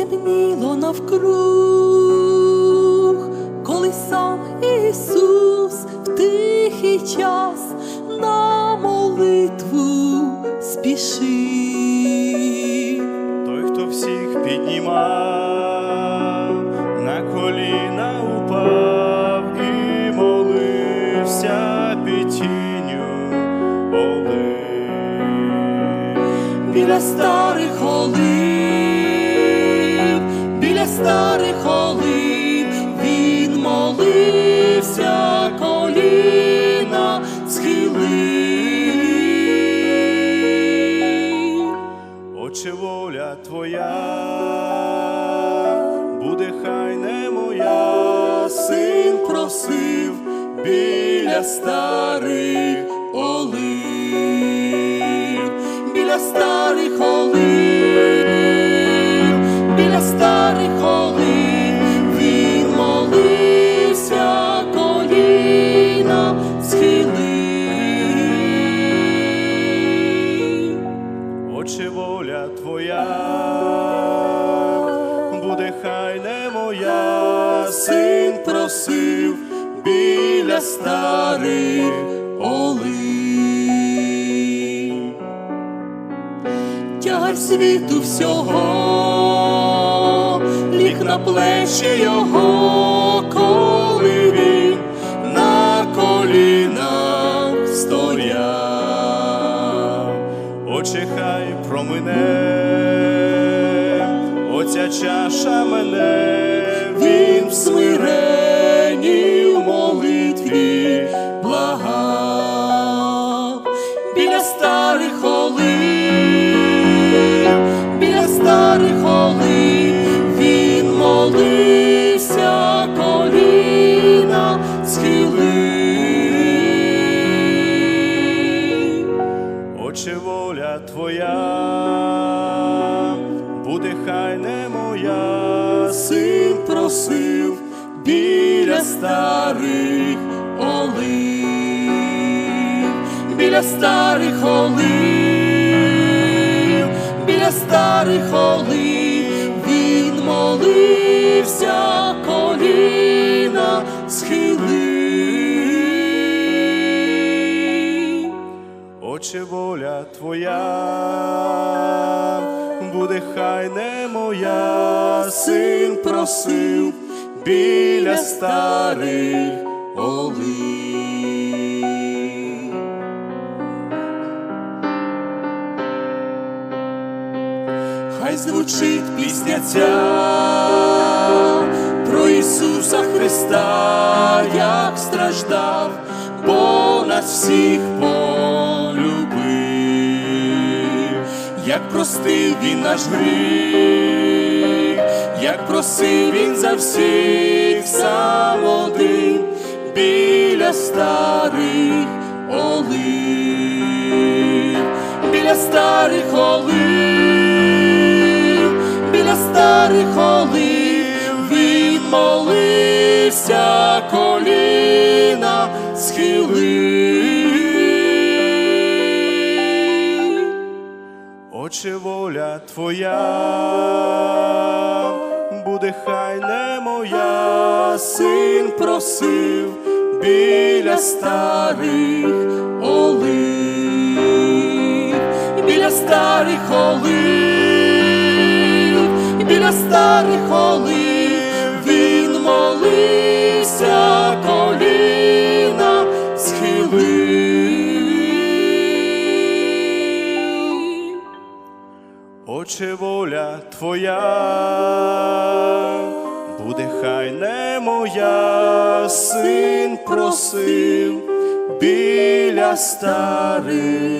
Гомоніло навкруг, коли сам Ісус в тихий час на молитву спішив. Той, хто всіх піднімав, на коліна упав і молився під тінню олив. біля старих олив, старих олив, він молився, коліна схилив. Отче воля твоя, буде хай не моя, Син просив біля старих олив, біля старих олив, старих буде хай не моя, Син просив біля старих олив. Тягар світу всього, ліг на плечі його, коли він на колінах стояв. Отче, хай промине, оця чаша мене, Він в смиренні в молитві благав. Біля старих олив, біля старих олив, він молився, коліна схилив. Отче, воля твоя, буде хай не моя, Син просив біля старих олив, біля старих олив, біля старих олив, він молився, коліна схилив. Отче, воля твоя, не моя, Син просив біля старих олив. Хай звучить пісня ця про Ісуса Христа, як страждав, бо нас всіх як простив він наш гріх, як просив він за всіх сам один біля старих олив, біля старих олив, біля старих олив, Отче, воля твоя, буде хай не моя, Син просив біля старих олив, біля старих олив, біля старих олив, Отче, воля твоя, буде хай не моя, син просив біля старих.